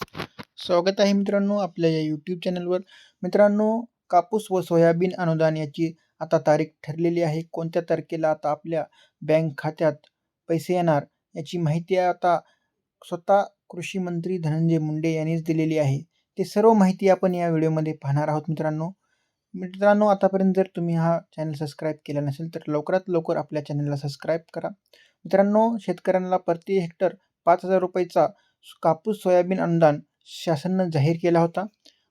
स्वागत आहे मित्रांनो आपल्या या यूट्यूब चॅनलवर मित्रांनो कापूस व सोयाबीन अनुदान याची आता तारीख ठरलेली आहे. कोणत्या तारखेला आता आपल्या बँक खात्यात पैसे येणार याची माहिती आता स्वतः कृषी मंत्री धनंजय मुंडे यांनीच दिलेली आहे. ते सर्व माहिती आपण या व्हिडिओमध्ये पाहणार आहोत मित्रांनो. मित्रांनो आतापर्यंत जर तुम्ही हा चॅनल सबस्क्राईब केला नसेल तर लवकरात लवकर आपल्या चॅनलला सबस्क्राईब करा. मित्रांनो शेतकऱ्यांना प्रति हेक्टर पाच हजार रुपयेचा कापूस सोयाबीन अनुदान शासनानं जाहीर केला होता.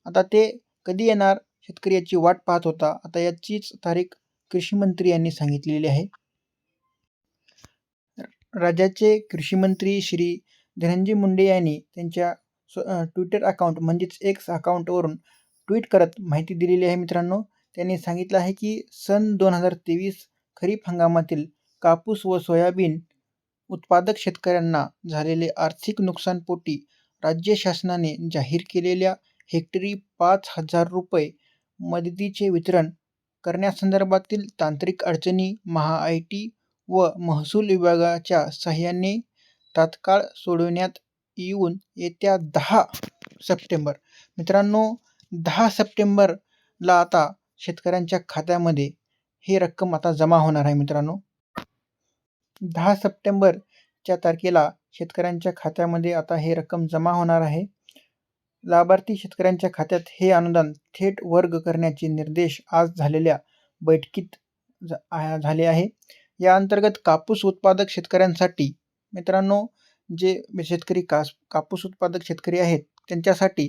आता ते कधी येणार? शेतकरी याची वाट पाहत होता. आता याचीच तारीख कृषी मंत्री यांनी सांगितलेली आहे. राज्याचे कृषी मंत्री श्री धनंजय मुंडे यांनी त्यांच्या ट्विटर अकाउंट म्हणजेच एक्स अकाउंटवरून ट्विट करत माहिती दिलेली आहे मित्रांनो. त्यांनी सांगितलं आहे की सन दोन हजार तेवीस खरीप हंगामातील कापूस व सोयाबीन उत्पादक शेतकऱ्यांना झालेले आर्थिक नुकसानपोटी राज्य शासनाने जाहीर केलेल्या हेक्टरी पाच हजार रुपये मदतीचे वितरण करण्यासंदर्भातील तांत्रिक अडचणी महा आय टी व महसूल विभागाच्या सहाय्याने तात्काळ सोडवण्यात येऊन येत्या दहा सप्टेंबर मित्रांनो दहा सप्टेंबरला आता शेतकऱ्यांच्या खात्यामध्ये ही रक्कम आता जमा होणार आहे मित्रांनो. दहा सप्टेंबरच्या तारखेला शेतकऱ्यांच्या खात्यामध्ये आता हे रक्कम जमा होणार आहे. लाभार्थी शेतकऱ्यांच्या खात्यात हे अनुदान थेट वर्ग करण्याचे निर्देश आज झालेल्या बैठकीत झाले आहे. या अंतर्गत कापूस उत्पादक शेतकऱ्यांसाठी मित्रांनो जे शेतकरी कास कापूस उत्पादक शेतकरी आहेत त्यांच्यासाठी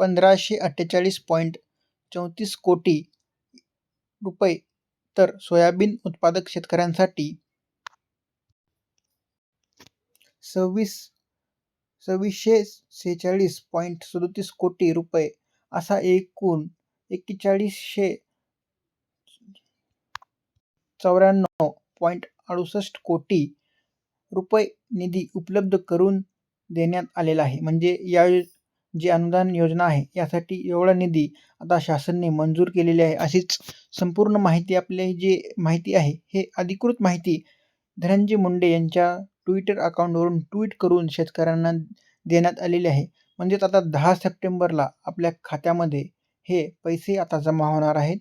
पंधराशे अठ्ठेचाळीस पॉईंट चौतीस कोटी रुपये तर सोयाबीन उत्पादक शेतकऱ्यांसाठी सव्वीस सव्वीसशे सेहेचाळीस पॉईंट सदोतीस कोटी रुपये असा एकूण एक्केचाळीसशे चौऱ्याण्णव पॉईंट अडुसष्ट कोटी रुपये निधी उपलब्ध करून देण्यात आलेला आहे. म्हणजे या जी अनुदान योजना आहे यासाठी एवढा निधी आता शासनाने मंजूर केलेली आहे. अशीच संपूर्ण माहिती आपले जी माहिती आहे हे अधिकृत माहिती धनंजय मुंडे यांच्या ट्विटर अकाउंटवरून ट्विट करून शेतकऱ्यांना देण्यात आलेले आहे. म्हणजेच आता दहा सप्टेंबरला आपल्या खात्यामध्ये हे पैसे आता जमा होणार आहेत.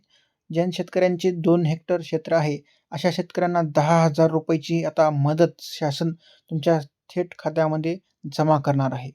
ज्या शेतकऱ्यांचे दोन हेक्टर क्षेत्र आहे अशा शेतकऱ्यांना दहा हजार रुपयाची आता मदत शासन तुमच्या थेट खात्यामध्ये जमा करणार आहे.